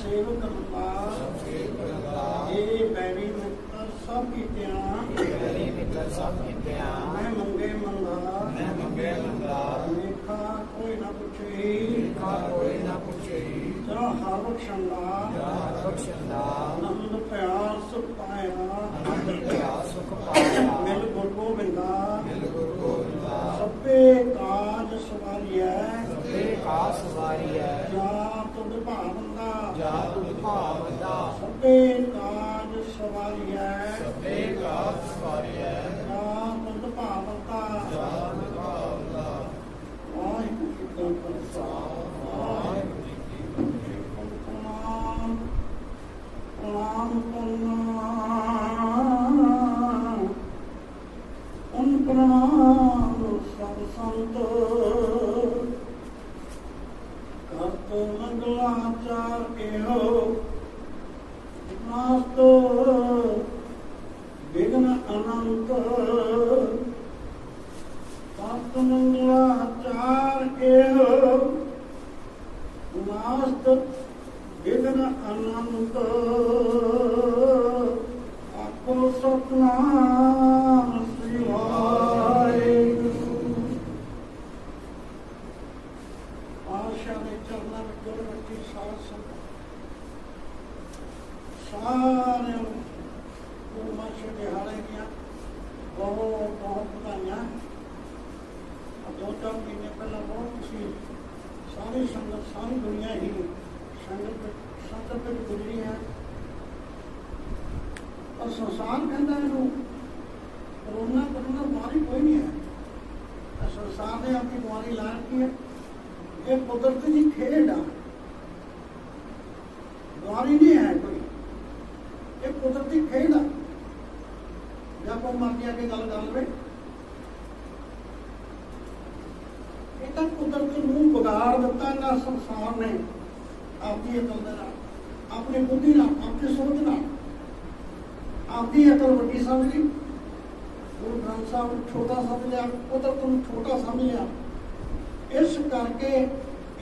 ਸੇਵਕ ਬੰਦਾ ਇਹ ਬੈਰੀ ਮਿੱਤਰ ਸਭ ਕੀਤਿਆਂ ਮੇਰੀ ਮਿੱਤਰ ਸਭ ਕੀਤਿਆਂ ਮੈਂ ਮੰਗੇ ਮੰਗਾ ਮੈਂ ਮੰਗੇ ਲੰਦਾ ਲੇਖਾ ਕੋਈ ਨਾ ਪੁੱਛੇ ਕਾ ਕੋਈ ਨਾ ਪੁੱਛੇ ਤੇਰਾ ਹਰ ਸ਼ੰਗਾ ਜਾ ਬਖਸ਼ੰਦਾ ਆਨੰਦ ਪਿਆਰ ਸੁਖ ਪਾਇਆ ਆਨੰਦ ਪਿਆ ਸੁਖ ਪਾਇਆ ਮਿਲ ਗੁਰ ਗੋਬਿੰਦਾ ਮਿਲ ਗੁਰੂ ਗੋਬਿੰਦਾ ਸਭੇ ਕਾਜ ਸਵਾਰੀਐ। ਸਭੇ ਕਾਸ ਵਾਰੀ ਹੈ ਜਾ ਤੁਧ ਭਾਵੰਦਾ ਜਾ ਰੱਖੀ ਸਾਧ ਸਾਰਿਆਂ ਨੂੰ ਦੇ ਹਾਲੇ ਦੀਆਂ ਬਹੁਤ ਬਹੁਤ ਵਧਾਈਆਂ ਦੋ ਚਾਰ ਮਹੀਨੇ ਪਹਿਲਾਂ ਬਹੁਤ ਖੁਸ਼ੀ ਸਾਰੀ ਸੰਗਤ ਸਾਰੀ ਦੁਨੀਆ ਹੀ ਸੰਗਤ ਸੰਗਤ ਵਿੱਚ ਗੁਜ਼ਰੀ ਹੈ ਔਰ ਸੰਸਾਰ ਕਹਿੰਦਾ ਇਹਨੂੰ ਕਰੋਨਾ ਕਰੋਨਾ ਬਿਮਾਰੀ ਕੋਈ ਨਹੀਂ ਹੈ ਸੰਸਾਰ ਨੇ ਆਪਣੀ ਬਿਮਾਰੀ ਲਾ ਰੱਖੀ ਹੈ ਇਹ ਕੁਦਰਤ ਦੀ ਖੇਡ ਆ। ਬਿਮਾਰੀ ਨਹੀਂ ਹੈ ਕੋਈ। ਇਹ ਕੁਦਰਤੀ ਖੇਡ ਆ। ਜਾਂ ਕੋਈ ਮਰਜ਼ੀ ਆ ਕੇ ਗੱਲ ਕਰ ਲਵੇ। ਇਹ ਤਾਂ ਕੁਦਰਤ ਨੂੰ ਵਿਗਾੜ ਦਿੱਤਾ ਨਾ ਸੰਸਾਰ ਨੇ। ਆਪਦੀ ਅਕਲ ਦੇ ਨਾਲ, ਆਪਣੀ ਬੁੱਧੀ ਨਾਲ, ਆਪਣੀ ਸੋਚ ਨਾਲ। ਆਪਦੀ ਅਕਲ ਵੱਡੀ ਸਮਝ ਲਈ। ਗੁਰੂ ਗ੍ਰੰਥ ਸਾਹਿਬ ਨੂੰ ਛੋਟਾ ਸਮਝ ਲਿਆ, ਕੁਦਰਤ ਨੂੰ ਛੋਟਾ ਸਮਝ ਲਿਆ। ਇਸ ਕਰਕੇ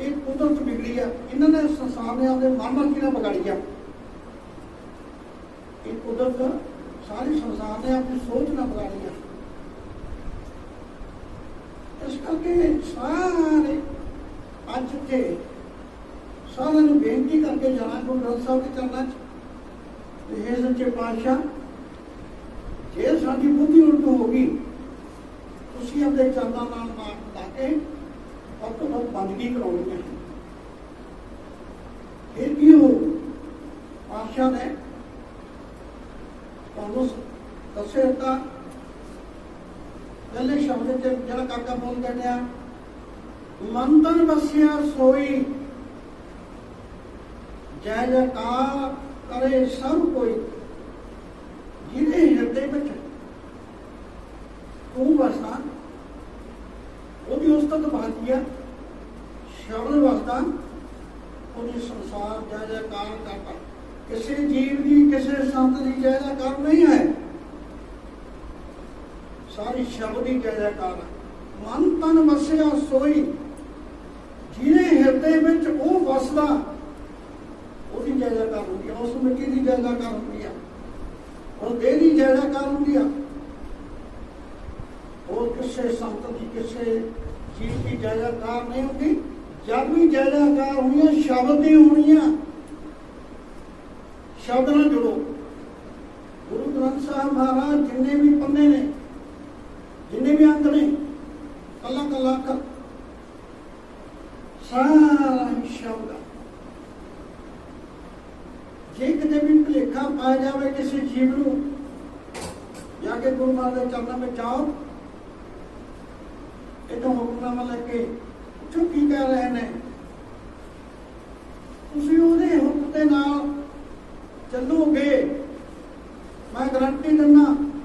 ਇਹ ਕੁਦਰਤ ਵਿਗੜੀ ਆ। ਇਹਨਾਂ ਨੇ ਸੰਸਾਰ ਨੇ ਆਪਦੇ ਮਨ ਨਾਲ ਵਿਗਾੜੀ ਆ ਇਹ ਕੁਦਰਤ ਸਾਰੀ ਸੰਸਾਰ ਨੇ ਆਪਣੀ ਸੋਚ ਨਾਲ ਵਿਗਾੜੀ ਆ ਇਸ ਕਰਕੇ ਸਾਰੇ ਅੱਜ ਤੇ ਸਾਰਿਆਂ ਨੂੰ ਬੇਨਤੀ ਕਰਕੇ ਜਾਣਾ ਗੁਰੂ ਗ੍ਰੰਥ ਸਾਹਿਬ ਦੇ ਚਰਨਾਂ 'ਚ। ਵੀ ਇਹ ਸੱਚੇ ਪਾਤਸ਼ਾਹ, ਜੇ ਸਾਡੀ ਬੁੱਧੀ ਉਲਟ ਹੋ ਗਈ, ਤੁਸੀਂ ਆਪਣੇ ਚਰਨਾਂ ਨਾਲ ਮਾਰ ਲਾ ਕੇ ਵੱਧ ਤੋਂ ਵੱਧ ਕਰਾਉਣੀ ਹੈ ਇਹ ਕੀ ਹੋ? ਪਾਤਸ਼ਾਹ ਨੇ ਤੁਹਾਨੂੰ ਦੱਸਿਆ ਤਾਂ ਪਹਿਲੇ ਸ਼ਬਦ ਤੇ ਜਿਹੜਾ ਕਾਕਾ ਬੋਲ ਬੈਠਿਆ ਮਨ ਤਨ ਵਸਿਆ ਸੋਈ, ਜੈ ਜੈਕਾਰ ਕਰੇ ਸਭ ਕੋਈ, ਜਿਹਦੇ ਹਿਰਦੇ ਵਿੱਚ ਤੂੰ ਵਸਦਾ ਉਹਦੀ ਉਸਤਤ ਬਾਤੀ ਆ ਸ਼ਬਦ ਵਸਦਾ ਉਹਦੀ ਸੰਸਾਰ ਜੈ ਜੈਕਾਰ ਕਰਦਾ ਕਿਸੇ ਜੀਵ ਦੀ, ਕਿਸੇ ਸੰਤ ਦੀ ਜੈ ਜੈਕਾਰ ਨਹੀਂ ਹੈ। ਸਾਰੀ ਸ਼ਬਦ ਦੀ ਜੈ ਜੈਕਾਰ ਹੈ। ਮਨ ਤਨ ਵਸਿਆ ਸੋਈ, ਜਿਹਦੇ ਹਿਰਦੇ ਵਿੱਚ ਉਹ ਵਸਦਾ, ਉਹਦੀ ਜੈ ਜੈਕਾਰ ਹੁੰਦੀ ਆ ਉਸ ਮਿੱਟੀ ਦੀ ਜੈ ਜੈਕਾਰ ਹੁੰਦੀ ਆ ਉਹ ਦੇਹ ਦੀ ਜੈ ਜੈਕਾਰ ਹੁੰਦੀ ਆ ਉਹ ਕਿਸੇ ਸੰਤ ਦੀ, ਕਿਸੇ ਜੀਵ ਦੀ ਜੈ ਜੈਕਾਰ ਨਹੀਂ ਹੁੰਦੀ। ਜਦ ਵੀ ਜੈ ਜੈਕਾਰ ਹੋਣੀਆਂ ਸ਼ਬਦ ਦੀ ਹੋਣੀ ਆ ਸ਼ਬਦ ਨਾਲ ਜੁੜੋ ਗੁਰੂ ਗ੍ਰੰਥ ਸਾਹਿਬ ਮਹਾਰਾਜ ਜਿੰਨੇ ਵੀ ਪੰਨੇ ਨੇ ਜਿੰਨੇ ਵੀ ਅੰਗ ਨੇ ਕੱਲਾ ਕੱਲਾ ਅੱਖਰ ਸਾਰਾ ਹੀ ਸ਼ਬਦ ਆ। ਜੇ ਕਿਤੇ ਵੀ ਭੁਲੇਖਾ ਪਾਇਆ ਜਾਵੇ ਕਿਸੇ ਜੀਵ ਨੂੰ ਜਾਂ ਕੇ ਗੁਰੂ ਮਹਾਰਾਜ ਦੇ ਚਰਨਾਂ ਵਿੱਚ ਜਾਓ ਇਹ ਤਾਂ ਹੁਕਮਨਾਮਾ ਲੈ ਕੇ ਪੁੱਛੋ ਕੀ ਕਹਿ ਰਹੇ ਨੇ ਤੁਸੀਂ ਉਹਦੇ ਹੁਕਮ ਦੇ ਨਾਲ ਚੱਲੂਗੇ। ਮੈਂ ਗਰੰਟੀ ਦਿੰਦਾ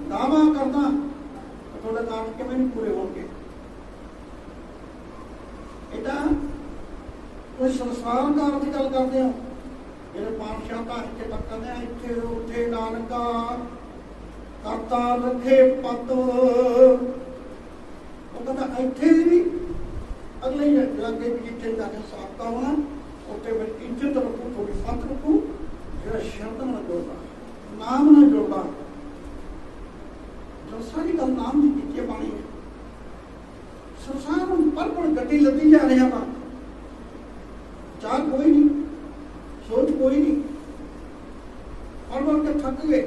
ਦਾਵਾ ਕਰਦਾ, ਤੁਹਾਡੇ ਕੰਮ ਕਿਵੇਂ ਨਹੀਂ ਪੂਰੇ ਹੋਣਗੇ। ਇਹ ਤਾਂ ਕੋਈ ਸੰਸਾਰ ਕਾਰ ਦੀ ਗੱਲ ਕਰਦੇ ਹੋ? ਜਿਹੜੇ ਪਾਤਸ਼ਾਹ ਤਾਂ ਇੱਥੇ ਤੱਕ ਕਹਿੰਦੇ ਆ, ਇੱਥੇ ਉੱਥੇ ਨਾਨਕਾ, ਕਰਤਾ ਰੱਖੇ ਪਤ। ਉਹ ਕਹਿੰਦਾ, ਇੱਥੇ ਵੀ ਅਗਲੇ ਹੀ ਅੱਗੇ ਵੀ ਜਿੱਥੇ ਜਾ ਕੇ ਸਾਖਤਾ ਹੋਣਾ, ਉੱਥੇ ਫਿਰ ਇੱਜ਼ਤ ਰੱਖੂ ਥੋੜੀ ਪਤ ਰੱਖੂ। ਜਿਹੜਾ ਸ਼ਬਦ ਨਾਲ ਜੋੜਦਾ, ਨਾਮ ਨਾਲ ਜੋੜਦਾ। ਜੋ ਸਾਰੀ ਗੱਲ ਨਾਮ ਦੀ ਕੀਤੀ ਹੈ ਬਾਣੀ। ਸੰਸਾਰ ਨੂੰ ਪਰ ਗੱਡੀ ਲੱਦੀ ਜਾ ਰਿਹਾ ਵਾ ਚਾਹ ਕੋਈ ਨਹੀਂ, ਸੋਚ ਕੋਈ ਨਹੀਂ। ਔਰ ਵਰ ਕੇ ਥੱਕ ਗਏ।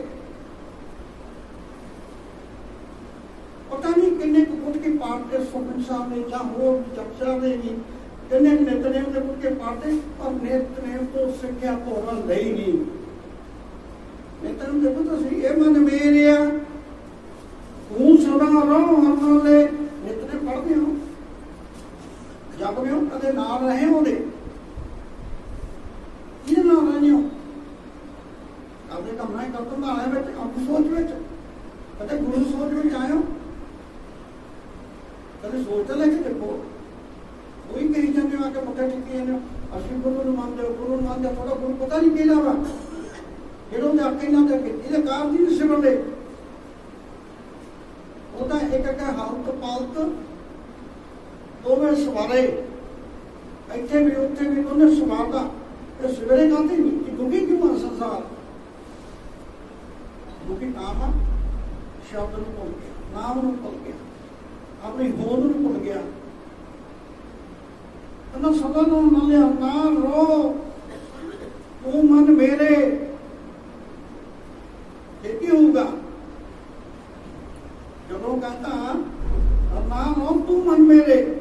ਪਤਾ ਨਹੀਂ ਕਿੰਨੇ ਕੁ ਉੱਠ ਕੇ ਪਾੜਦੇ ਸੁਖਨ ਸਾਹਿਬ ਨੇ ਜਾਂ ਹੋਰ ਜਪਸਾ ਦੇ ਵੀ ਕਿੰਨੇ ਕੁ ਨਿਤਨੇਮ ਦੇ ਉੱਠ ਕੇ ਪਾੜਦੇ ਪਰ ਨਿਤਨੇਮ ਤੋਂ ਸਿੱਖਿਆ ਭੋਰਾ ਲਈ ਨਹੀਂ ਨਿਤਨੇਮ ਦੇਖੋ ਤੁਸੀਂ ਇਹ ਮਨ ਮੇਰਿਆ ਤੂੰ ਸਦਾ ਰਹੋ ਹਰ ਨਾਲੇ ਨਿਤਨੇਮ ਪੜ੍ਹਦੇ ਹੋ ਜਪਦੇ ਹੋ ਕਦੇ ਨਾਲ ਰਹੇ ਉਹਦੇ ਕਿਹਦੇ ਨਾਲ ਰਹਿੰਦੇ ਹੋ ਆਪਣੇ ਕਮਰਾ ਹੀ ਕਰਤੋਂ ਨਾਲ ਵਿੱਚ ਆਪਣੀ ਸੋਚ ਵਿੱਚ ਕਦੇ ਗੁਰੂ ਦੀ ਸੋਚ ਵਿੱਚ ਆਇਓ ਕਦੇ ਸੋਚ ਤਾਂ ਲੈ ਕੇ ਦੇਖੋ। ਕੋਈ ਕਹੀ ਜਾਂਦੇ ਆ ਕਿ ਮੱਥੇ ਟੇਕੀ ਜਾਂਦੇ ਅਸੀਂ ਗੁਰੂ ਨੂੰ ਮੰਨਦੇ ਹਾਂ, ਗੁਰੂ ਨੂੰ ਮੰਨਦੇ ਹਾਂ, ਗੁਰੂ ਪਤਾ ਨਹੀਂ ਕਿਹੜਾ ਵਾ। ਜਿਹੜਾ ਉਹਦੇ ਅੱਗੇ ਨਾ ਦੇ ਇਹਦੇ ਕਾਰ ਨਹੀਂ ਸਿਮਰਦੇ ਉਹਦਾ ਇੱਕ ਇੱਕ ਹਲਤ ਪਾਲਤ ਦੋਵੇਂ ਸਵਾਰੇ। ਇੱਥੇ ਵੀ ਉੱਥੇ ਵੀ ਉਹਨੇ ਸਵਾਰਦਾ। ਇਹ ਸਵੇਰੇ ਕਹਿੰਦੇ ਨਹੀਂ ਕਿ ਦੁਖੀ ਕਿਉਂ ਆ ਸੰਸਾਰ? ਦੁਖੀ ਨਾਮ ਆ ਸ਼ਬਦ ਨੂੰ ਭੁੱਲ ਗਿਆ ਨਾਮ ਨੂੰ ਭੁੱਲ ਗਿਆ। ਆਪਣੀ ਹੋਂਦ ਨੂੰ ਭੁੱਲ ਗਿਆ। ਕਹਿੰਦਾ, ਸਦਾ ਨੂੰ ਨਾ ਲਿਆ, ਨਾ ਰੋ। ਤੂੰ ਮਨ ਮੇਰੇ। ਇਹ ਕੀ ਹੋਊਗਾ? ਜਦੋਂ ਕਹਿੰਦਾ ਨਾ ਰੋ, ਤੂੰ ਮਨ ਮੇਰੇ।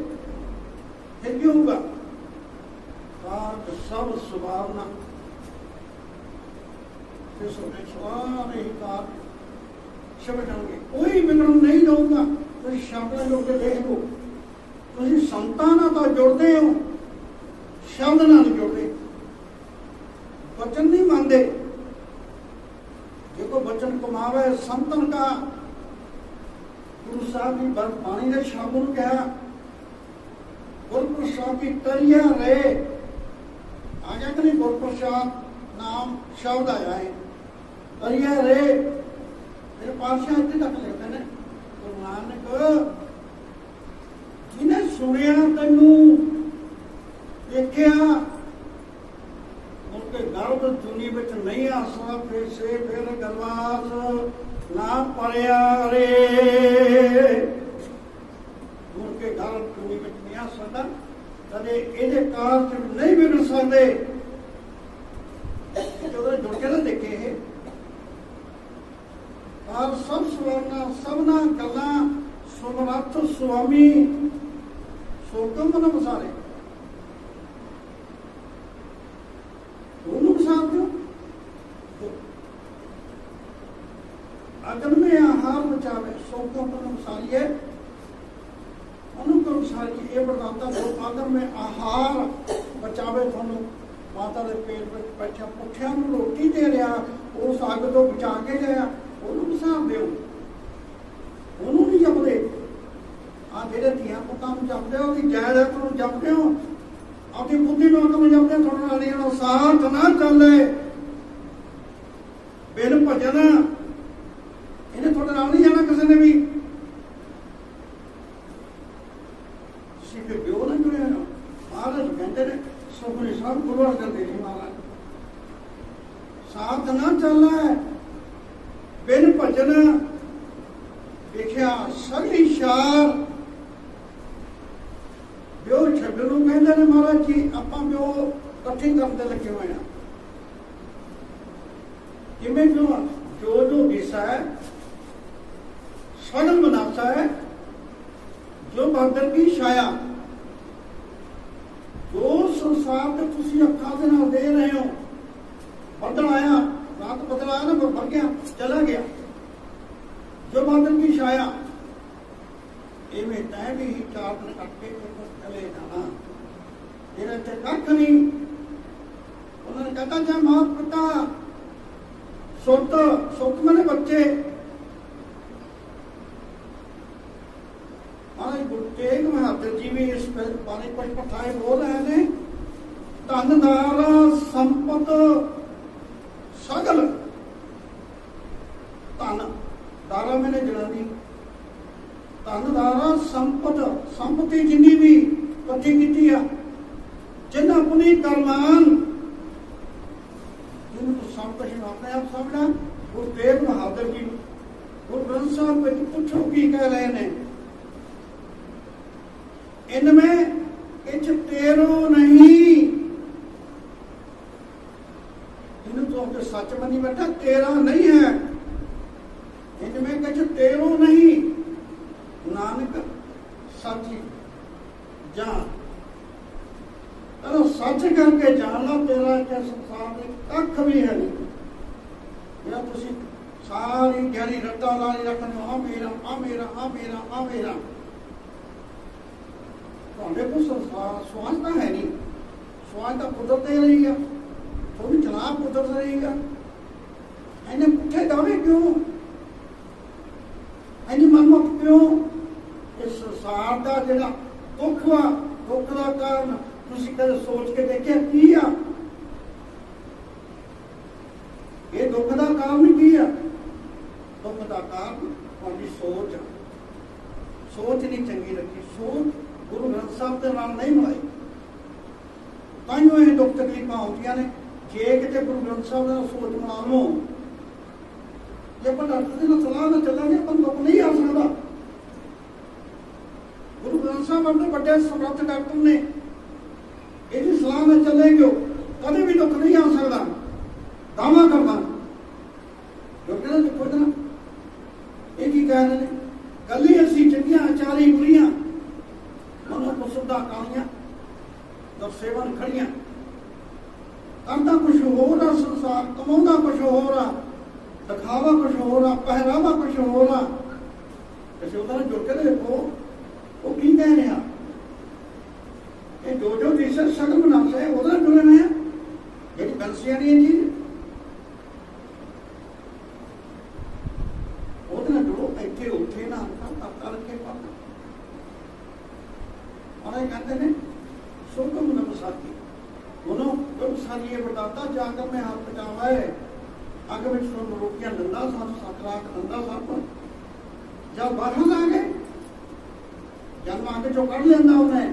ਇਹ ਕੀ ਹੋਊਗਾ? ਕਾਰਜ ਸਭ ਸੁਭਾਵਨਾ। ਤੇ ਸੋਨੇ ਸਾਰੇ ਹੀ ਕਾਰਜ ਸ਼ਬਦ ਜਾਣਗੇ ਕੋਈ ਵਿਗੜਨ ਨਹੀਂ ਦਊਗਾ। ਤੁਸੀਂ ਸ਼ਬਦਾਂ ਨੂੰ ਕੇ ਦੇਖ ਲਓ। ਤੁਸੀਂ ਸੰਤਾਂ ਨਾਲ ਤਾਂ ਜੁੜਦੇ ਹੋ, ਸ਼ਬਦ ਨਾਲ ਨਹੀਂ ਜੁੜਦੇ। ਵਚਨ ਨਹੀਂ ਮੰਨਦੇ। ਜੇ ਕੋ ਵਚਨ ਕਮਾਵੇ ਸੰਤਨ ਕਾ ਗੁਰੂ ਸਾਹਿਬ ਦੀ ਬਰ ਬਾਣੀ ਦੇ ਸ਼ਬਦ ਨੂੰ ਕਿਹਾ ਗੁਰਪ੍ਰਸਾਦ ਦੀ ਤਰੀਆ ਰੇ। ਆ ਗਿਆ ਕਿ ਨਹੀਂ ਗੁਰਪ੍ਰਸਾਦ ਨਾਮ, ਸ਼ਬਦ ਆਇਆ ਹੈ। ਤਰੀਆ ਰੇ। ਮੇਰੇ ਪਾਤਸ਼ਾਹ ਇੱਥੇ ਤੱਕ ਲਿਖਦੇ ਨਾਨਕ, ਜਿਹਨੇ ਸੁਣਿਆ ਤੈਨੂੰ, ਦੇਖਿਆ ਉਨਕੇ ਗਰਭ ਦੁਨੀ ਵਿੱਚ ਨਹੀਂ ਆਸਾ ਫਿਰ ਫਿਰ ਗਰਵਾਸ ਨਾ ਪਰਿਆ ਰੇ। ਉਨਕੇ ਗਰਭ ਦੁਨੀ ਵਿੱਚ ਨਹੀਂ ਆ ਸਕਦਾ ਕਦੇ ਇਹਦੇ ਕਾਰਜ ਨਹੀਂ ਵਿਗੜ ਸਕਦੇ। एकनाथ स्वामी स्वर्गमनमसारे ਤੁਹਾਡੇ ਨਾਲ ਸਾਥ ਨਾ ਚੱਲੇ ਬਿਨ ਭਜਨ ਇਹਨੇ ਤੁਹਾਡੇ ਨਾਲ ਨਹੀਂ ਜਾਣਾ ਕਿਸੇ ਨੇ ਵੀ ਸਿੱਖ ਬਿਓ ਨਾ ਜੁੜਿਆ ਨਾ ਮਹਾਰਾਜ ਕਹਿੰਦੇ ਨੇ ਸੁਖਨੀ ਸਾਹਿਬ ਗੁਰੂ ਅਰਜਨ ਦੇਵ ਜੀ ਮਹਾਰਾਜ ਸਾਥ ਨਾ ਚੱਲੇ ਬਿਨ ਭਜਨ ਵੇਖਿਆ ਸਗਲੀ ਸ਼ਾਰ ਬਿਓ ਛੱਡਣ ਨੂੰ ਕਹਿੰਦੇ ਨੇ ਮਹਾਰਾਜ ਜੀ ਆਪਾਂ ਬਿਓ ਇਕੱਠੇ ਕਰਨ ਤੇ ਲੱਗੇ ਹੋਏ ਆ ਕਿਵੇਂ ਜੋ ਜੋ ਜੋ ਵਿਸਾ ਹੈ ਸਗਲ ਬਨਾਤਾ ਹੈ ਜੋ ਭਗਤ ਕੀ ਛਾਇਆ ਜੋ ਸੰਸਾਰ ਤੇ ਤੁਸੀਂ ਅੱਖਾਂ ਦੇ ਨਾਲ ਦੇ ਰਹੇ ਹੋ ਬੱਦਲ ਆਇਆ ਰਾਤ ਬੱਦਲ ਆਇਆ ਨਾ ਵਰ ਗਿਆ ਚਲਾ ਗਿਆ ਜੋ ਬਾਦਲ ਕੀ ਛਾਇਆ ਐਵੇਂ ਤੈ ਵੀ ਚਾਰ ਦਿਨ ਕੱਟ ਚਲੇ ਜਾਣਾ। ਤੇਰੇ ਤੇ ਕੱਖ ਨਹੀਂ। ਉਹਨਾਂ ਨੇ ਕਹਤਾ, ਜੇ ਮਾਤ ਪਿਤਾ ਸੁੱਤ ਸੁੱਤ ਮਨੇ ਬੱਚੇ। ਮਹਾਰਾਜ ਗੁਰੂ ਤੇਗ ਬਹਾਦਰ ਜੀ ਵੀ ਇਸ ਬਾਰੇ ਕੁਝ ਪਠਾਏ ਬੋਲ ਰਹੇ ਨੇ, ਧਨ ਦਾਰਾ ਸੰਪਤ ਸਗਲ। ਧਨ, ਦਾਰਾ ਮੈਨੇ ਜਨਾਨੀ ਧਨਦਾਰਾ, ਸੰਪਤ, ਸੰਪਤੀ ਜਿੰਨੀ ਵੀ ਇਕੱਠੀ ਕੀਤੀ ਆ, ਜਿੰਨਾ ਪੁਨੀ ਕਰਮਾਨ ਜਿਹਨੂੰ ਸੰਪਤੀ ਆਪਣੇ ਆਪ ਸਮਝਣਾ ਉਹ ਦੇਵ ਬਹਾਦਰ ਜੀ ਉਹ ਗ੍ਰੰਥ ਸਾਹਿਬ ਵਿੱਚ ਪੁੱਛੋ ਕੀ ਕਹਿ ਰਹੇ ਨੇ। ਇਨਮੇ ਇਚ ਤੇਰੋ ਨਹੀਂ। ਇਹਨੂੰ ਤੋਂ ਸੱਚ ਮੰਨੀ ਬੈਠਾ, ਤੇਰਾ ਨਹੀਂ ਹੈ। ਇਨਮੇ ਕਿਛ ਤੇਰੋ ਨਹੀਂ। ਸੱਚ ਜਾਣ ਇਹਨੂੰ ਸੱਚ ਕਰਕੇ ਜਾਣਨਾ ਤੇਰਾ ਕਿ ਸੰਸਾਰ ਦੇ ਕੱਖ ਵੀ ਹੈ ਨਹੀਂ। ਇਹ ਤੁਸੀਂ ਸਾਰੀ ਗਹਿਰੀ ਰੱਟਾ ਲਾ ਰੱਖਦੇ ਹੋ ਆ ਮੇਰਾ ਆ ਮੇਰਾ ਆ ਮੇਰਾ ਆ ਮੇਰਾ। ਤੁਹਾਡੇ ਕੋਲ ਸੰਸਾਰ ਸਵਾਲ ਤਾਂ ਹੈ ਨਹੀਂ। ਸਵਾਲ ਤਾਂ ਕੁਦਰਤ ਦੇ ਰਹੀ ਆ। ਉਹ ਵੀ ਜਨਾਬ ਕੁਦਰਤ ਰਹੇਗਾ ਇਹਨੇ ਪੁੱਠੇ ਦਾਵੇ ਕਿਉਂ? ਇਹਨੇ ਮਨਮੁਖ ਕਿਉਂ? ਜਿਹੜਾ ਦੁੱਖ ਵਾ ਦੁੱਖ ਦਾ ਕਾਰਨ ਤੁਸੀਂ ਕਦੇ ਸੋਚ ਕੇ ਦੇਖਿਆ ਕੀ ਆ? ਇਹ ਦੁੱਖ ਦਾ ਕਾਰਨ ਕੀ ਆ? ਦੁੱਖ ਦਾ ਕਾਰਨ ਤੁਹਾਡੀ ਸੋਚ ਆ। ਸੋਚ ਨਹੀਂ ਚੰਗੀ ਰੱਖੀ ਸੋਚ ਗੁਰੂ ਗ੍ਰੰਥ ਸਾਹਿਬ ਦੇ ਨਾਲ ਨਹੀਂ ਮਿਲਾਈ। ਤਾਂ ਹੀ ਇਹ ਦੁੱਖ ਤਕਲੀਫਾਂ ਆਉਂਦੀਆਂ ਨੇ। ਜੇ ਕਿਤੇ ਗੁਰੂ ਗ੍ਰੰਥ ਸਾਹਿਬ ਦਾ ਸੋਚ ਬਣਾ ਲਓ ਜੇ ਆਪਾਂ ਡਾਕਟਰ ਦੇ ਨਾਲ ਸਲਾਹ ਨਾਲ ਚੱਲਾਂਗੇ, ਆਪਾਂ ਦੁੱਖ ਨਹੀਂ ਆ ਸਕਦਾ। ਸਾਹਿਬ ਆਪਣੇ ਵੱਡੇ ਸਮਰੱਥ ਡਾਕਟਰ ਨੇ ਇਹਦੀ ਸਲਾਹ ਨਾਲ ਚੱਲੇਗੇ ਕਦੇ ਵੀ ਦੁੱਖ ਨਹੀਂ ਆ ਸਕਦਾ। ਦਾਵਾ ਕਰਦਾ ਡਾਕਟਰ ਨੇ ਪੁੱਛਣਾ ਇਹ ਕੀ ਕਹਿ ਰਹੇ ਨੇ ਗੱਲੀ ਅਸੀਂ ਚੰਗੀਆਂ ਆਚਾਰੀ ਬੁਰੀਆਂ ਮਨੋਂ ਕੁਸੁਦਾ ਕਾਲੀਆਂ ਦਰ ਸੇਵਨ ਖੜੀਆਂ ਕਰਦਾ ਕੁਛ ਹੋਰ ਆ ਸੰਸਾਰ ਕਮਾਉਂਦਾ ਕੁਛ ਹੋਰ ਆ ਦਿਖਾਵਾ ਕੁਛ ਹੋਰ ਆ ਪਹਿਰਾਵਾ ਕੁਛ ਹੋਰ ਆ ਕਿਸੇ ਉਹਦਾ ਨਾਲ ਜੁੜ ਕੇ ਦੇਖੋ ਉਹ ਕੀ ਕਹਿ ਰਿਹਾ ਇਹ ਜੋ ਜੋ ਦਿਸ਼ਾ ਸ਼ਕਲ ਬਣਾਉਂਦਾ ਹੈ ਉਹਦਾ ਨਾਲ ਜੁੜੇ ਹੋਏ ਆ ਜਿਹੜੀ ਬੈਂਸੀਆਂ ਨਹੀਂ ਇਹ ਚੀਜ਼ ਉਹਦੇ ਨਾਲ ਜੁੜੋ ਇੱਥੇ ਉੱਥੇ ਨਾ ਕਰ ਕਰਕੇ ਪਾਣਾ ਉਹਨੇ ਕਹਿੰਦੇ ਨੇ ਸੋਗਮ ਨਮ ਸਾਥੀ ਉਹਨੂੰ ਤੁਮ ਸਾਰੀਏ ਬਤਾਤਾ ਜਾ ਕੇ ਮੈਂ ਹੱਥ ਪਟਾਵਾ ਹੈ ਅੱਗ ਵਿੱਚ ਸੁਣ ਰੋਕਿਆ ਨੰਦਾ ਸਾਹਿਬ ਸਤਰਾਕ ਨੰਦਾ ਸਾਹਿਬ ਜਦ ਬਾਹਰ ਆ ਗਏ ਜਦ ਨੂੰ ਅੱਗ ਚੋਂ ਕੱਢ ਲੈਂਦਾ ਉਹਨੇ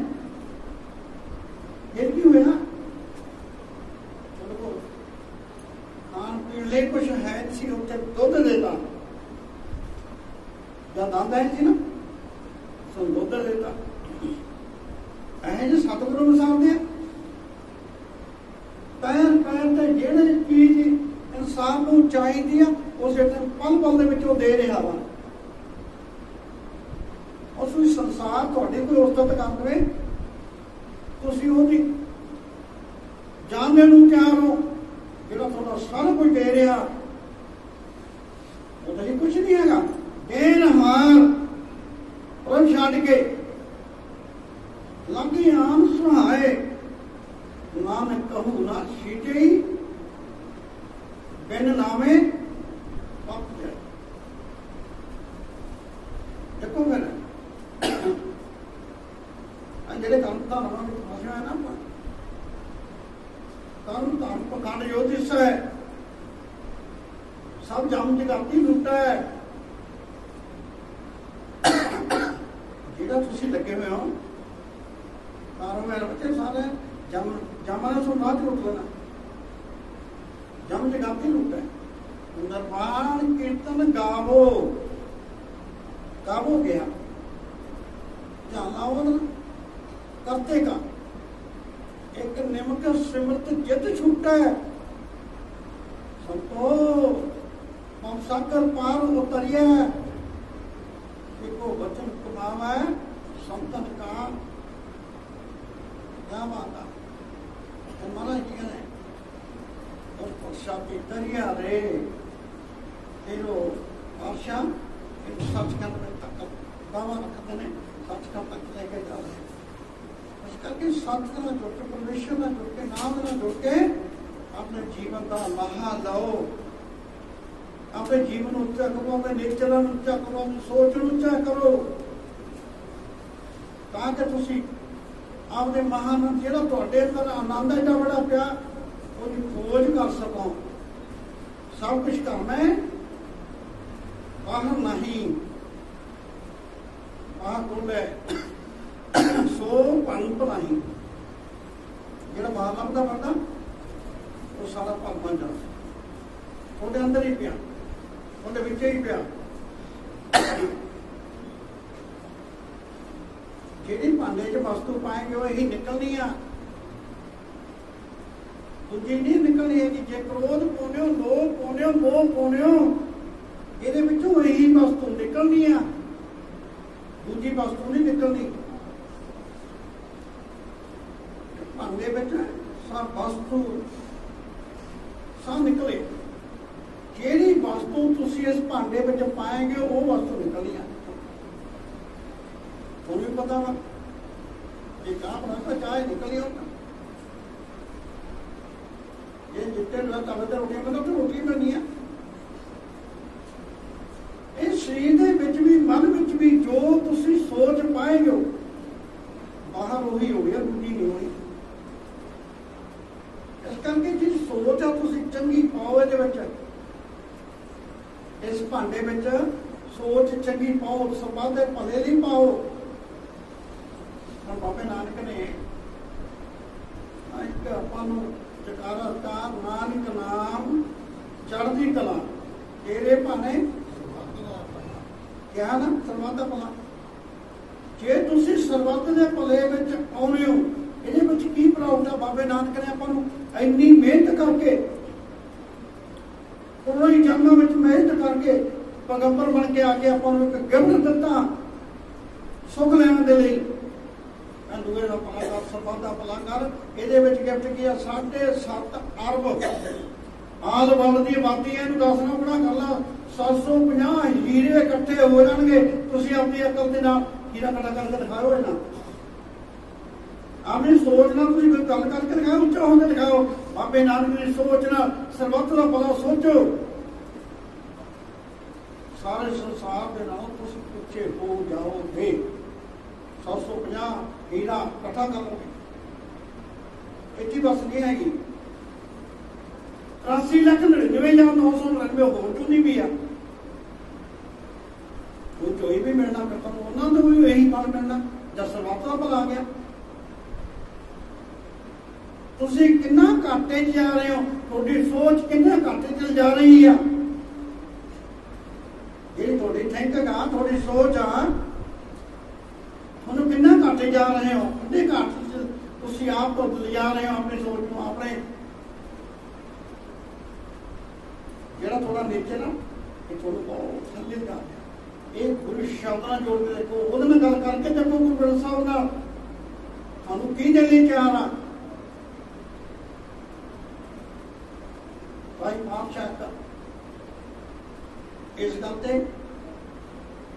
ਇਹ ਕੀ ਹੋਇਆ ਚਲੋ ਖਾਣ ਪੀਣ ਲਈ ਕੁਝ ਹੈ ਨਹੀਂ ਸੀ ਉੱਥੇ ਦੁੱਧ ਦੇਤਾ ਜਦ ਆਂਦਾ ਹੈ ਸੀ ਨਾ ਸੋ ਦੁੱਧ ਦੇਤਾ ਇਹ ਜੇ ਸਤਿਗੁਰੂ ਨੂੰ ਸਾਹਮਣੇ ਆ। ਪੈਰ ਪੈਰ ਤੇ ਜਿਹੜੇ ਚੀਜ਼ ਇਨਸਾਨ ਨੂੰ ਚਾਹੀਦੀ ਆ ਉਸੇ ਟਾਈਮ ਪਲ ਪਲ ਦੇ ਵਿੱਚ ਉਹ ਦੇ ਰਿਹਾ ਵਾ ਉਸ ਸੰਸਾਰ ਤੁਹਾਡੇ ਕੋਈ ਉਸਤਤ ਕਰ ਦੇਵੇ ਤੁਸੀਂ ਉਹਦੀ ਜਾਣਨ ਨੂੰ ਤਿਆਰ ਹੋ। ਜਿਹੜਾ ਤੁਹਾਡਾ ਸਾਰਾ ਕੁਝ ਦੇ ਰਿਹਾ, ਉਹਦਾ ਹੀ ਕੁਝ ਨਹੀਂ ਹੈਗਾ। ਦੇਨ ਹਾਰ ਉਹ ਛੱਡ ਕੇ ਲੱਗੀ ਆਮ ਸੁਹਾਏ ਨਾਨਕ ਕਹੂ ਨਾ ਛੀਟਈ ਬਿਨ ਨਾਮੇ ਪੱਕ ਜਾਏ ਦੇਖੋ ਫਿਰ ਆ ਜਿਹੜੇ ਕੰਮ ਤਾਂ ਉਹਨਾਂ ਵਿੱਚ ਫਸਿਆ ਹੈ ਨਾ ਆਪਾਂ ਕੰਮ ਤਾਂ ਪਖੰਡ ਜੋਤਿਸ਼ ਹੈ ਸਭ ਜਮ ਜਗਾਤੀ ਲੁੱਟਾ ਹੈ ਜਿਹੜਾ ਤੁਸੀਂ ਲੱਗੇ ਹੋਏ ਹੋ ਕਾਰੋਬਾਰ ਬੱਚੇ ਸਾਰੇ ਜਮ ਜਮਾਨਾ ਸੋ ਨਾ ਲੁੱਟ ਲੈਣਾ जम जगाती लूटा है निर्वाण कीर्तन गावो गावो गया ध्यान लाओ ना करते का एक निमक सिमरत जित छूटा है संतो हम सागर पार उतरिए देखो वचन कमावा संतन का क्या बात है महाराज जी कहना पश्चात दरिया रे तेरो आशा ਇਹ ਸੱਚਖੰਡ ਵਿੱਚ ਤੱਕ ਦਾਵਾ ਰੱਖਦੇ ਨੇ ਸੱਚਖੰਡ ਤੱਕ ਲੈ ਕੇ ਜਾ ਰਹੇ ਨੇ। ਇਸ ਕਰਕੇ ਸੱਚ ਨਾਲ ਜੁੜ ਕੇ ਪਰਮੇਸ਼ਰ ਨਾਲ ਜੁੜ ਕੇ ਨਾਮ ਨਾਲ ਜੁੜ ਕੇ ਆਪਣੇ ਜੀਵਨ ਦਾ ਲਾਹਾ ਲਓ ਆਪਣੇ ਜੀਵਨ ਨੂੰ ਉੱਚਾ ਕਰੋ ਆਪਣੇ ਨੇਚਰ ਨੂੰ ਉੱਚਾ ਕਰੋ ਆਪਣੀ ਸੋਚ ਨੂੰ ਉੱਚਾ ਕਰੋ ਤਾਂ ਕਿ ਤੁਸੀਂ ਆਪਦੇ ਮਹਾਨ ਜਿਹੜਾ ਤੁਹਾਡੇ ਅੰਦਰ ਆਨੰਦ ਐਡਾ ਬੜਾ ਪਿਆ ਉਹਦੀ ਕੁਝ ਕਰ ਸਕੋ। ਸਭ ਕੁਝ ਕਰਨਾ ਹੈ ਬਾਹਰ ਨਹੀਂ। ਬਾਹਰ ਕੋਲ ਸੋ ਪੰਪ ਨਹੀਂ ਜਿਹੜਾ ਬਾਹਰ ਲੱਭਦਾ ਬੰਦਾ, ਉਹ ਸਾਰਾ ਭੰਗ ਬਣ ਜਾਂਦਾ ਉਹਦੇ ਅੰਦਰ ਹੀ ਪਿਆ। ਉਹਦੇ ਵਿੱਚ ਹੀ ਪਿਆ। ਜਿਹੜੀ ਭਾਂਡੇ 'ਚ ਵਸਤੂ ਪਾਏਗੇ, ਉਹ ਇਹੀ ਨਿਕਲਣੀ ਆ। ਦੂਜੀ ਨਹੀਂ ਨਿਕਲਣੀ ਹੈ ਜੇ ਕ੍ਰੋਧ ਪਾਉਂਦੇ ਹੋ ਲੋਭ ਪਾਉਂਦੇ ਹੋ ਮੋਹ ਪਾਉਂਦੇ ਹੋ ਇਹਦੇ ਵਿੱਚੋਂ ਇਹੀ ਵਸਤੂ ਨਿਕਲਣੀ ਆ। ਦੂਜੀ ਵਸਤੂ ਨਹੀਂ ਨਿਕਲਣੀ। ਭਾਂਡੇ ਵਿੱਚ ਸਭ ਵਸਤੂ ਸਭ ਨਿਕਲੇ। ਜਿਹੜੀ ਵਸਤੂ ਤੁਸੀਂ ਇਸ ਭਾਂਡੇ ਵਿੱਚ ਪਾਏਗੇ, ਉਹ ਵਸਤੂ ਨਿਕਲਣੀ ਆ। ਤੁਹਾਨੂੰ ਵੀ ਪਤਾ ਵਾ ਇਹ ਚਾਹ ਬਣਾਤਾ, ਚਾਹੇ ਨਿਕਲੀ ਹੋ ਇਹ ਜਿੱਤੇ ਹੋ ਤਵੇ ਤੇ ਰੋਟੀਆਂ ਰੋਟੀ ਬਣਨੀ ਆ? ਇਹ ਸਰੀਰ ਦੇ ਵਿੱਚ ਵੀ ਮਨ ਵਿੱਚ ਵੀ ਜੋ ਤੁਸੀਂ ਸੋਚ ਪਾਏਗੇ ਹੋ, ਬਾਹਰ ਉਹੀ ਹੋ ਗਿਆ ਦੂਜੀ ਨਹੀਂ ਹੋਣੀ। ਇਸ ਕਰਕੇ ਜਿਹੜੀ ਸੋਚ ਆ ਤੁਸੀਂ ਚੰਗੀ ਪਾਓ ਇਹਦੇ ਵਿੱਚ ਇਸ ਭਾਂਡੇ ਵਿੱਚ ਸੋਚ ਚੰਗੀ ਪਾਓ ਸਮਾਜ ਦੇ ਭਲੇ ਲਈ ਪਾਓ ਹੁਣ ਬਾਬੇ ਨਾਨਕ ਨੇ ਇੱਕ ਆਪਾਂ ਨੂੰ ਜਕਾਰਾ ਦਿੱਤਾ ਨਾਨਕ ਨਾਮ ਚੜ੍ਹਦੀ ਕਲਾ ਤੇਰੇ ਭਾਣੇ ਕਿਹਾ ਨਾ ਸਰਬੱਤ ਦਾ ਭਲਾ ਜੇ ਤੁਸੀਂ ਸਰਬੱਤ ਦੇ ਭਲੇ ਵਿੱਚ ਆਉਨੇ ਹੋ ਇਹਦੇ ਵਿੱਚ ਕੀ ਪ੍ਰਾਉਟ ਆ ਬਾਬੇ ਨਾਨਕ ਨੇ ਆਪਾਂ ਨੂੰ ਇੰਨੀ ਮਿਹਨਤ ਕਰਕੇ ਉਹਨਾਂ ਹੀ ਜਨਮਾਂ ਵਿੱਚ ਮਿਹਨਤ ਕਰਕੇ ਪੈਗੰਬਰ ਬਣ ਕੇ ਆ ਕੇ ਆਪਾਂ ਨੂੰ ਇੱਕ ਗਿਫਟ ਦਿੱਤਾ ਸੁਖ ਲੈਣ ਦੇ ਲਈ। ਮੈਂ ਦੂਏ ਦਾ ਭਲਾ ਕਰ ਸਰਬੱਤ ਦਾ ਭਲਾ ਕਰ ਇਹਦੇ ਵਿੱਚ ਗਿਫਟ ਕੀ ਆ? 7.5 ਅਰਬ। ਆਲ ਵਰਲਡ ਦੀ ਆਬਾਦੀ ਹੈ, ਇਹਨੂੰ ਦੱਸਣਾ ਬੜਾ ਕਰ ਲਾ। 750 ਹੀਰੇ ਇਕੱਠੇ ਹੋ ਜਾਣਗੇ। ਤੁਸੀਂ ਆਪਣੀ ਅਕਲ ਦੇ ਨਾਲ ਹੀਰਾ ਇਕੱਠਾ ਕਰਕੇ ਦਿਖਾਓ ਇਹਨਾਂ ਆਪਣੀ ਸੋਚ ਨਾਲ ਤੁਸੀਂ ਕੋਈ ਗੱਲ ਕਰਕੇ ਦਿਖਾਓ, ਉੱਚਾ ਹੋ ਕੇ ਦਿਖਾਓ। ਬਾਬੇ ਨਾਨਕ ਦੀ ਸੋਚ ਨਾਲ ਸਰਬੱਤ ਦਾ ਭਲਾ ਸੋਚੋ। ਸਾਰੇ ਸੰਸਾਰ ਦੇ ਨਾਲ ਤੁਸੀਂ ਪਿੱਛੇ ਹੋ ਜਾਓਗੇ। 750 ਹੀਰਾ ਇਕੱਠਾ ਕਰੋਗੇ। ਇੱਥੇ ਬਸ ਨਹੀਂ ਹੈਗੀ। 83 ਲੱਖ 99999 ਹੋਰ ਚੁਣੀ ਵੀ ਆ? ਉਹ ਚੋਈ ਵੀ ਮਿਲਣਾ ਫਿਰ ਤੁਹਾਨੂੰ ਉਹਨਾਂ ਨੂੰ ਵੀ ਇਹੀ ਫਲ ਮਿਲਣਾ, ਜਦ ਸਰਬੱਤ ਗਿਆ। ਤੁਸੀਂ ਕਿੰਨਾ ਘਾਟੇ 'ਚ ਜਾ ਰਹੇ ਹੋ? ਤੁਹਾਡੀ ਸੋਚ ਕਿੰਨਾ ਘਾਟੇ 'ਚ ਜਾ ਰਹੀ ਆ? ਜਿਹੜੀ ਤੁਹਾਡੀ ਥਿੰਕਿੰਗ ਆ, ਤੁਹਾਡੀ ਸੋਚ ਆ। ਤੁਹਾਨੂੰ ਕਿੰਨਾ ਘਾਟੇ ਜਾ ਰਹੇ ਹੋ? ਕਿੰਨੇ ਘਾਟੇ 'ਚ ਤੁਸੀਂ ਆਪ ਤੋਂ ਲਿਜਾ ਰਹੇ ਹੋ ਆਪਣੀ ਸੋਚ ਨੂੰ, ਆਪਣੇ? ਜਿਹੜਾ ਤੁਹਾਡਾ ਨੇਚਰ ਆ, ਇਹ ਤੁਹਾਨੂੰ ਬਹੁਤ ਥੱਲੇ ਜਾ ਰਿਹਾ। ਇਹ ਗੁਰੂ ਸ਼ਬਦ ਨਾਲ ਜੋੜ ਕੇ ਦੇਖੋ, ਉਹਦੇ ਨਾਲ ਗੱਲ ਕਰਕੇ ਦੇਖੋ ਗੁਰੂ ਗ੍ਰੰਥ ਸਾਹਿਬ ਨਾਲ। ਤੁਹਾਨੂੰ ਕੀ ਦੇਣ ਲਈ ਤਿਆਰ ਆ? ਭਾਈ ਪਾਤਸ਼ਾਹ ਦਾ। ਇਸ ਗੱਲ ਤੇ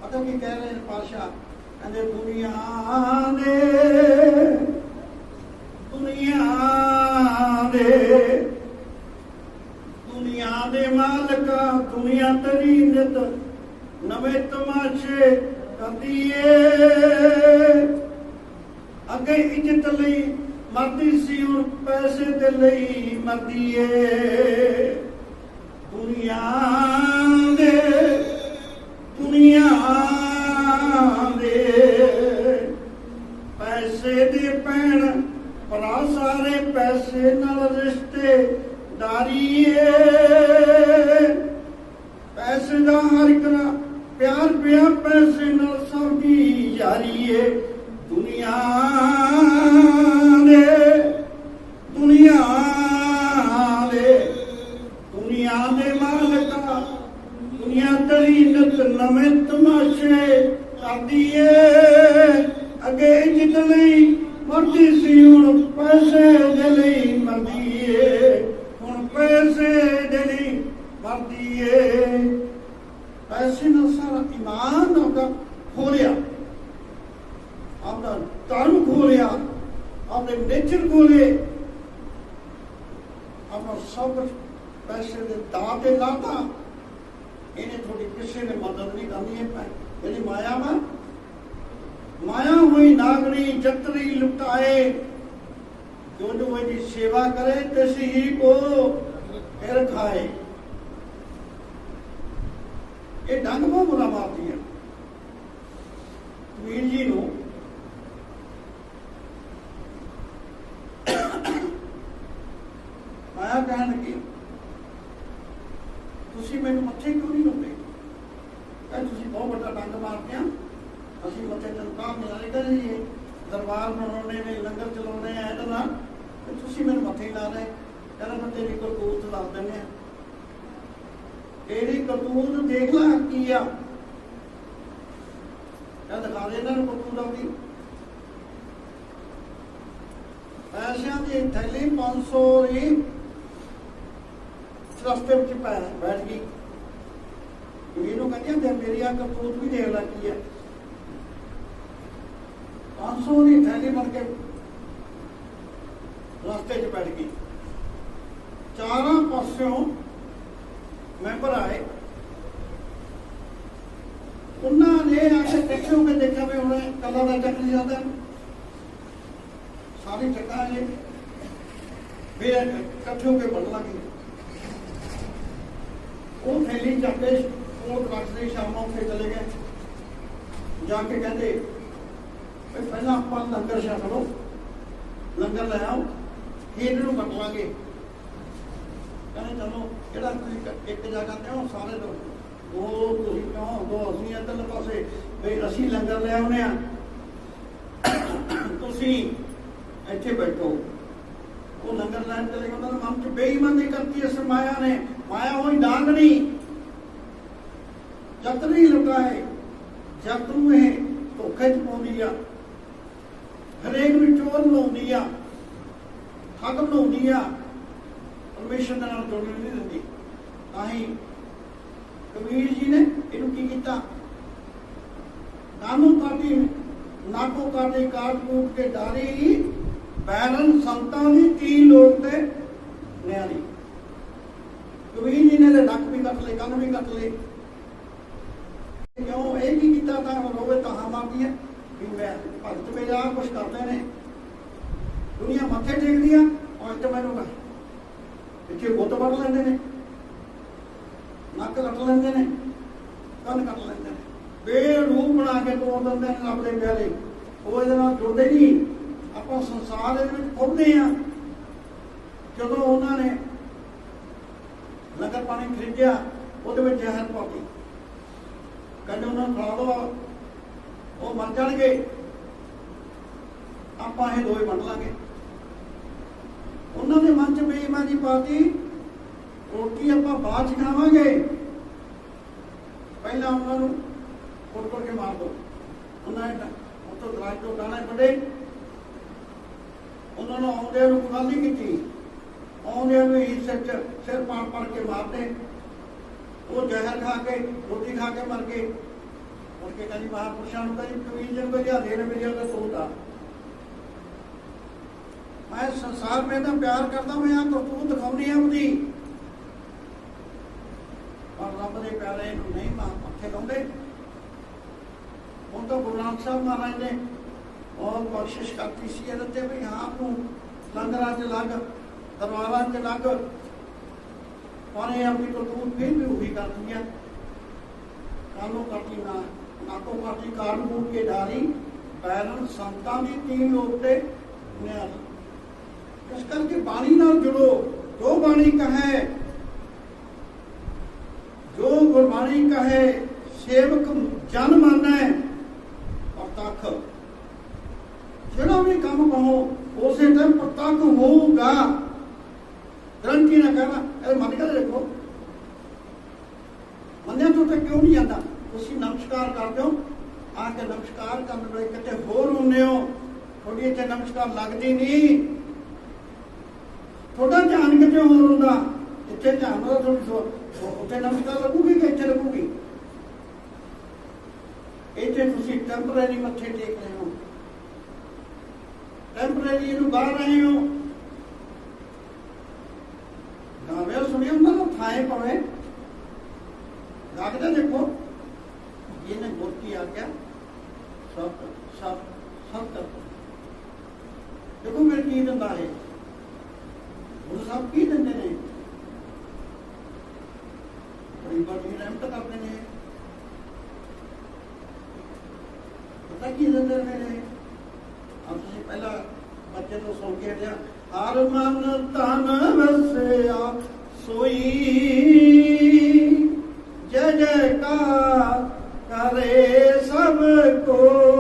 ਪਤਾ ਕੀ ਕਹਿ ਰਹੇ ਨੇ ਪਾਤਸ਼ਾਹ? ਕਹਿੰਦੇ, ਦੁਨੀਆ ਦੇ ਦੁਨੀਆ ਦੇ ਦੁਨੀਆ ਦੇ ਮਾਲਕ, ਦੁਨੀਆ ਤੇਰੀ ਨਿਤ ਨਵੇਂ ਤਮਾਸ਼ੇ ਕਰਦੀਏ। ਅੱਗੇ ਇੱਜ਼ਤ ਲਈ ਮਰਦੀ ਸੀ ਹੁਣ ਪੈਸੇ ਦੇ ਲਈ ਮਰਦੀ ਏ ਦੁਨੀਆ ਦੇ ਦੁਨੀਆ ਦੇ ਪੈਸੇ ਦੇ ਪੈਣ ਭਰਾ ਸਾਰੇ ਪੈਸੇ ਨਾਲ ਰਿਸ਼ਤੇ ਦਾਰੀਏ ਪੈਸੇ ਦਾ ਹਰ ਇੱਕ ਪਿਆਰ ਪਿਆ ਪੈਸੇ ਨਾਲ ਸਭ ਦੀ ਯਾਰੀ ਏ ਦੁਨੀਆ ਦੇ ਦੁਨੀਆ ਦੇ ਦੁਨੀਆ ਦੇ ਮਾਲਕਾ ਦੁਨੀਆ ਤੇਰੀ ਨਿਤ ਨਵੇਂ ਤਮਾਸ਼ੇ ਕਰਦੀ ਏ ਅੱਗੇ ਇੱਜ਼ਤ ਲਈ ਮਰਦੀ ਸੀ ਹੁਣ ਪੈਸੇ ਦੇ ਲਈ ਮਰਦੀ ਏ ਹੁਣ ਪੈਸੇ ਦੇ ਲਈ ਮਰਦੀ ਏ ਪੈਸੇ ਨਾਲ ਸਾਰਾ ਇਮਾਨ ਕੋਲੇ ਆਪਣਾ ਸਭ ਕੁਛ ਪੈਸੇ ਦੇ ਦਾਅ ਤੇ ਲਾਤਾ ਇਹਨੇ ਤੁਹਾਡੀ ਕਿਸੇ ਨੇ ਮਦਦ ਨਹੀਂ ਕਰਨੀ ਹੈ ਪੈ ਇਹਦੀ ਮਾਇਆ ਵਾ ਮਾਇਆ ਹੋਈ ਨਾਗਰੀ ਜਤਰੀ ਲੁਟਾਏ ਜੋ ਜੋ ਇਹਦੀ ਸੇਵਾ ਕਰੇ ਤਿਸ ਹੀ ਕੋ ਫਿਰ ਖਾਏ ਇਹ ਡੰਗ ਬਹੁਤ ਬੁਰਾ ਮਾਰਦੀ ਹੈ ਵੀਰ ਜੀ ਨੂੰ ਮਾਇਆ ਕਹਿਣ ਲੱਗੀ ਤੁਸੀਂ ਮੈਨੂੰ ਮੱਥੇ ਕਿਉਂ ਨਹੀਂ ਲਾਉਂਦੇ ਕਹਿੰਦੇ ਤੁਸੀਂ ਬਹੁਤ ਵੱਡਾ ਡੰਗ ਮਾਰਦੇ ਆ ਅਸੀਂ ਮੱਥੇ ਤਨਖਾਹ ਮਿਲਾਣੇ ਕਰੀਏ ਦਰਬਾਰ ਬਣਾਉਣੇ ਨੇ ਲੰਗਰ ਚਲਾਉਣੇ ਆ ਇਹਦਾ ਨਾ ਤੇ ਤੁਸੀਂ ਮੈਨੂੰ ਮੱਥੇ ਹੀ ਲਾ ਰਹੇ ਕਹਿੰਦਾ ਮੈਂ ਤੇਰੀ ਕਰਤੂਤ ਦੱਸ ਦਿੰਦੇ ਆ ਤੇਰੀ ਕਰਤੂਤ ਦੇਖ ਲੈ ਕੀ ਆ ਕਹਿੰਦਾ ਦਿਖਾ ਦੇ ਇਹਨਾਂ ਨੂੰ ਕਰਤੂਤ ਆਪਣੀ ਪੈਸਿਆਂ ਦੀ ਥੈਲੀ 500 ਦੀ ਰਸਤੇ ਵਿੱਚ ਪੈ ਬੈਠ ਗਈ ਇਹਨੂੰ ਕਹਿੰਦੇ ਤੇ ਮੇਰੀ ਆ ਕਰਤੂਤ ਵੀ ਦੇਖ ਲੈ ਕੀ ਹੈ 500 ਦੀ ਥੈਲੀ ਬਣ ਕੇ ਰਸਤੇ 'ਚ ਬੈਠ ਗਈ ਚਾਰਾਂ ਪਾਸਿਓਂ ਮੈਂਬਰ ਆਏ ਉਹਨਾਂ ਨੇ ਆ ਕੇ ਦੇਖਿਓ ਕਿ ਦੇਖਿਆ ਵੀ ਹੁਣ ਕੱਲਾ ਦਾ ਚੱਕ ਨਹੀਂ ਜਾਂਦਾ ਸਾਰੀ ਚੱਕਾ ਇਹ ਵੀ ਇਕੱਠੇ ਹੋ ਕੇ ਬਣ ਲਾਂਗੇ ਉਹ ਥੈਲੀ ਚੱਕ ਕੇ ਉਹ ਰੱਖਦੇ ਸ਼ਾਮਾਂ ਉੱਥੇ ਚਲੇ ਗਏ ਜਾ ਕੇ ਕਹਿੰਦੇ ਵੀ ਪਹਿਲਾਂ ਆਪਾਂ ਲੰਗਰ ਛਕ ਲਓ ਲੰਗਰ ਲੈ ਆਓ ਫਿਰ ਇਹਨੂੰ ਵੰਡ ਲਾਂਗੇ ਕਹਿੰਦੇ ਚਲੋ, ਜਿਹੜਾ ਤੁਸੀਂ ਇੱਕ- ਇੱਕ ਜਗ੍ਹਾ ਤੇ ਹੋ, ਸਾਰੇ ਲੋਕ। ਉਹ ਤੁਸੀਂ ਕਿਉਂ ਦੋ ਅਸੀਂ ਇੱਧਰਲੇ ਪਾਸੇ। ਵੀ ਅਸੀਂ ਲੰਗਰ ਲੈ ਆਉਨੇ ਆ ਤੁਸੀਂ ਇੱਥੇ ਬੈਠੋ। ਉਹ ਲੰਗਰ ਲੈਣ ਚਲੇ ਗਏ। ਉਹਨਾਂ ਦੇ ਮਨ 'ਚ ਬੇਈਮਾਨੀ ਕਰਤੀ ਇਸ ਮਾਇਆ ਨੇ। ਮਾਇਆ ਹੋਈ ਡਾਂਗਣੀ। ਜਤਨੀ ਲੁਕਾਏ ਜਤ ਨੂੰ ਇਹ ਧੋਖੇ 'ਚ ਪਾਉਂਦੀ ਆ। ਹਰੇਕ ਨੂੰ ਚੋਰ ਲਾਉਂਦੀ ਆ। ਠੱਗ ਬਣਾਉਂਦੀ ਆ। ਪਰਮੇਸ਼ਰ ਦੇ ਨਾਲ ਜੋੜਨ ਨਹੀਂ ਦਿੰਦੀ। ਤਾਂ ਹੀ ਕਬੀਰ ਜੀ ਨੇ ਇਹਨੂੰ ਕੀ ਕੀਤਾ? ਕਾਨੂੰ ਕਾਟੀ ਨਾਕੋ ਕਾਟੇ ਕਾਟ ਕੇ ਡਾਰੀ ਬੈਰਨ ਸੰਤਾਂ ਦੀ ਤੀ ਲੋਕ ਤੇ ਨਿਆਰੀ ਕਬੀਰ ਜੀ ਨੇ ਤੇ ਨੱਕ ਵੀ ਕੱਟ ਲਏ, ਕੰਨ ਵੀ ਕੱਟ ਲਏ। ਕਿਉਂ? ਇਹ ਕੀ ਕੀਤਾ ਤਾਂ ਰੋਵੇ ਤਾਂ ਮਾਰਦੀ ਹੈ ਵੀ ਮੈਂ ਭਗਤ ਮੇਰਾ ਕੁਝ ਕਰਦੇ ਨੇ। ਦੁਨੀਆ ਮੱਥੇ ਟੇਕਦੀ ਆ ਔਰ ਤੇ ਮੈਨੂੰ ਕਹ ਪਿੱਛੇ ਗੁੱਤ ਵੱਢ ਲੈਂਦੇ ਨੇ। ਨੱਕ ਕੱਟ ਲੈਂਦੇ ਨੇ, ਕੰਨ ਕੱਟ ਲੈਂਦੇ ਨੇ। ਬੇਰੂਪ ਬਣਾ ਕੇ ਤੋੜ ਦਿੰਦੇ ਨੇ ਰੱਬ ਦੇ ਪਿਆਰੇ। ਉਹ ਇਹਦੇ ਨਾਲ ਜੁੜਦੇ ਨਹੀਂ। ਆਪਾਂ ਸੰਸਾਰ ਦੇ ਵਿੱਚ ਖੁੱਬਦੇ ਆ ਜਦੋਂ ਉਹਨਾਂ ਨੇ ਲੰਗਰ ਪਾਣੀ ਖਰੀਦਿਆ, ਉਹਦੇ ਵਿੱਚ ਜ਼ਹਿਰ ਪਾਤੀ ਕਹਿੰਦੇ ਉਹਨਾਂ ਨੂੰ ਖਾ ਦੋ ਉਹ ਮਰ ਜਾਣਗੇ। ਆਪਾਂ ਇਹ ਦੋਏ ਵੰਡ ਲਾਂਗੇ। ਉਹਨਾਂ ਦੇ ਮਨ 'ਚ ਬੇਈਮਾਨੀ ਪਾਤੀ ਰੋਟੀ ਆਪਾਂ ਬਾਅਦ 'ਚ ਖਾਵਾਂਗੇ ਪਹਿਲਾਂ ਉਹਨਾਂ ਨੂੰ ਕੁੱਟ ਕੁੱਟ ਕੇ ਮਾਰ ਦੋ ਉਹਨਾਂ ਨੇ ਉੱਤੋਂ ਦਰਾਜ ਤੋਂ ਗਾਣਾ ਕੱਢੇ ਉਹਨਾਂ ਨੂੰ ਆਉਂਦਿਆਂ ਨੂੰ ਕੋਈ ਗੱਲ ਨਹੀਂ ਕੀਤੀ ਆਉਂਦਿਆਂ ਨੂੰ ਹੀ ਸਿਰ 'ਚ ਸਿਰ ਪਾੜ ਪਾੜ ਕੇ ਮਾਰਦੇ ਉਹ ਜ਼ਹਿਰ ਖਾ ਕੇ ਰੋਟੀ ਖਾ ਕੇ ਮਰ ਗਏ ਮੁੜ ਕੇ ਕਹਿੰਦੀ ਮਹਾਪੁਰਸ਼ਾਂ ਨੂੰ ਕਹਿੰਦੀ ਕਬੀਰ ਜੀ ਨੂੰ ਲਿਆ ਦੇ ਨੇ ਮੇਰੀ ਉਹਦਾ ਤੋਤਾ ਮੈਂ ਸੰਸਾਰ ਮੈਂ ਤਾਂ ਪਿਆਰ ਕਰਦਾ ਮੈਂ ਆ ਕਰਤੂਤ ਦਿਖਾਉਣੀ ਆ ਉਹਦੀ ਪਰ ਰੱਬ ਦੇ ਪਿਆਰੇ ਨੂੰ ਨਹੀਂ ਮਾਂ, ਪੱਖੇ ਲਾਉਂਦੇ। ਹੁਣ ਤਾਂ ਗੁਰੂ ਨਾਨਕ ਸਾਹਿਬ ਮਹਾਰਾਜ ਨੇ ਬਹੁਤ ਬਖਸ਼ਿਸ਼ ਕਰਤੀ ਸੀ ਇਹਦੇ ਤੇ ਵੀ ਆਪ ਨੂੰ ਲੰਗਰਾਂ 'ਚ ਲੱਗ, ਦਰਬਾਰਾਂ 'ਚ ਲੱਗ। ਪਰ ਇਹ ਆਪਣੀ ਕਰਤੂਤ ਫਿਰ ਵੀ ਉਹੀ ਕਰਦੀ ਆ। ਕਾਲੋ ਕਾਟੀ ਨਾ ਨਾਕੋ ਕਾਟੀ ਕਾਟ ਮੂਟ ਕੇ ਡਾਰੀ? ਪੈਰਨ ਸੰਤਾਂ ਦੀ ਤੀਨ ਉੱਤੇ ਨਿਆਰੀ ਇਸ ਕਰਕੇ ਬਾਣੀ ਨਾਲ ਜੁੜੋ ਜੋ ਬਾਣੀ ਕਹੇ ਜੋ ਗੁਰਬਾਣੀ ਕਹੇ ਸੇਵਕ ਜਨ ਮੰਨੈ ਪ੍ਰਤੱਖ ਜਿਹੜਾ ਵੀ ਕੰਮ ਕਹੋ ਉਸੇ ਤੇ ਪ੍ਰਤੱਖ ਹੋਊਗਾ ਗਰੰਟੀ ਨਾ ਕਹਿਣਾ ਇਹ ਮੰਨ ਕੇ ਦੇਖੋ ਮੰਨਿਆ ਤੋਂ ਤੇ ਕਿਉਂ ਨਹੀਂ ਜਾਂਦਾ ਤੁਸੀਂ ਨਮਸਕਾਰ ਕਰਦੇ ਹੋ ਆ ਕੇ ਨਮਸਕਾਰ ਕਰਨ ਵੇਲੇ ਕਿਤੇ ਹੋਰ ਹੁੰਨੇ ਹੋ ਤੁਹਾਡੀ ਇੱਥੇ ਨਮਸਕਾਰ ਲੱਗਦੀ ਨਹੀਂ ਤੁਹਾਡਾ ਧਿਆਨ ਕਿਤੇ ਹੋਰ ਹੁੰਦਾ? ਇੱਥੇ ਧਿਆਨ ਦਾ ਤੁਹਾਡੀ ਉੱਥੇ ਨਮਸਕਾਰ ਲੱਗੂਗੀ ਕਿ ਇੱਥੇ ਲੱਗੂਗੀ? ਇੱਥੇ ਤੁਸੀਂ ਟੈਂਪਰੇਰੀ ਮੱਥੇ ਟੇਕ ਰਹੇ ਹੋ। ਟੈਂਪਰੇਰੀ ਨੂੰ ਬਾਹਰ ਰਹੇ ਹੋ। ਗਾਵੇ ਸੁਣੀ ਹੁੰਦਾ ਨਾ ਥਾਏ ਪਵੇ ਗਾ ਕੇ ਤਾਂ ਦੇਖੋ ਇਹਨੇ ਗੁਰਤੀ ਆ ਗਿਆ ਸਭ ਸਭ ਸਭ ਕਰ ਦੇਖੋ ਮੇਰੇ ਕੀ ਦਿੰਦਾ ਹੈ ਉਹ ਸਭ ਕੀ ਦਿੰਦੇ ਨੇ ਬੜੀ ਬੜੀ ਰਹਿਮਤ ਕਰਦੇ ਨੇ ਪਤਾ ਕੀ ਦਿੰਦੇ ਨੇ ਆਪ ਤੁਸੀਂ ਪਹਿਲਾਂ ਬੱਚੇ ਨੂੰ ਸੁਣ ਕੇ ਹਟਿਆ ਹਰ ਮਨ ਤਨ ਵਸਿਆ ਸੋਈ ਜੈ ਜੈਕਾਰ ਕਰੇ ਸਭ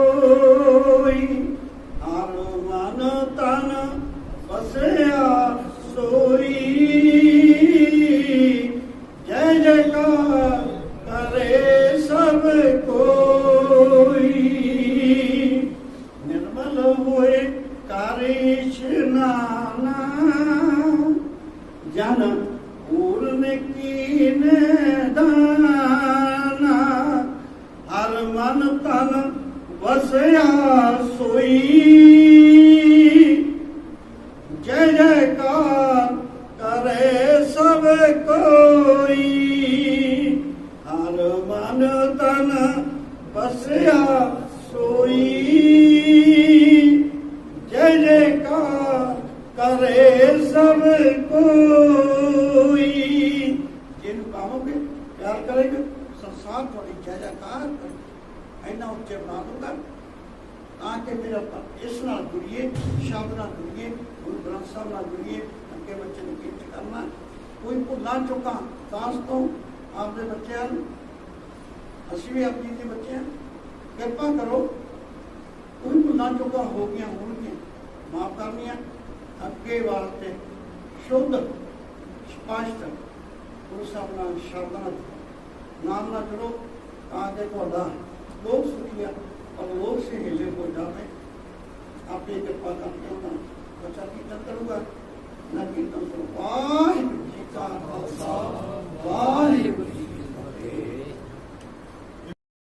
ਸਭ ਕੋਈ ਜਿਹਨੂੰ ਪਾਵੋਗੇ ਪਿਆਰ ਕਰੇਗਾ ਸੰਸਾਰ ਤੁਹਾਡੀ ਜੈ ਜੈਕਾਰ ਕਰੇ ਇੰਨਾ ਉੱਚੇ ਬਣਾ ਦੂੰਗਾ ਤਾਂ ਕਿ ਮੇਰਾ ਪ- ਇਸ ਨਾਲ ਜੁੜੀਏ ਸ਼ਬਦ ਨਾਲ ਜੁੜੀਏ ਗੁਰੂ ਗ੍ਰੰਥ ਸਾਹਿਬ ਨਾਲ ਜੁੜੀਏ ਅੱਗੇ ਬੱਚੇ ਨੂੰ ਕੀਰਤ ਕਰਨਾ ਕੋਈ ਭੁੱਲਾਂ ਚੁੱਕਾਂ ਦਾਸ ਤੋਂ ਆਪਦੇ ਬੱਚਿਆਂ ਨੂੰ ਅਸੀਂ ਵੀ ਆਪ ਜੀ ਦੇ ਬੱਚੇ ਹਾਂ ਕਿਰਪਾ ਕਰੋ ਕੋਈ ਭੁੱਲਾਂ ਚੁੱਕਾਂ ਹੋ ਗਈਆਂ ਹੋਣਗੀਆਂ ਮਾਫ ਕਰਨੀਆਂ ਅੱਗੇ ਵਾਸਤੇ ਸ਼ੁੱਧ ਸਪਸ਼ਟ ਗੁਰੂ ਸਾਹਿਬ ਨਾਲ ਸ਼ਬਦਾਂ ਨਾਮ ਨਾਲ ਜੁੜੋ ਤਾਂ ਕਿ ਤੁਹਾਡਾ ਲੋਕ ਸੁਖੀਆ ਔਰ ਲੋਕ ਸਹੇਲੇ ਹੋ ਜਾਵੇ ਆਪੇ ਕਿਰਪਾ ਕਰਕੇ ਉਹਨਾਂ ਬੱਚਾ ਕੀਰਤਨ ਕਰੂਗਾ ਨਾ ਕੀਰਤਨ ਕਰੋ ਵਾਹਿਗੁਰੂ ਜੀ ਕਾ ਖਾਲਸਾ ਵਾਹਿਗੁਰੂ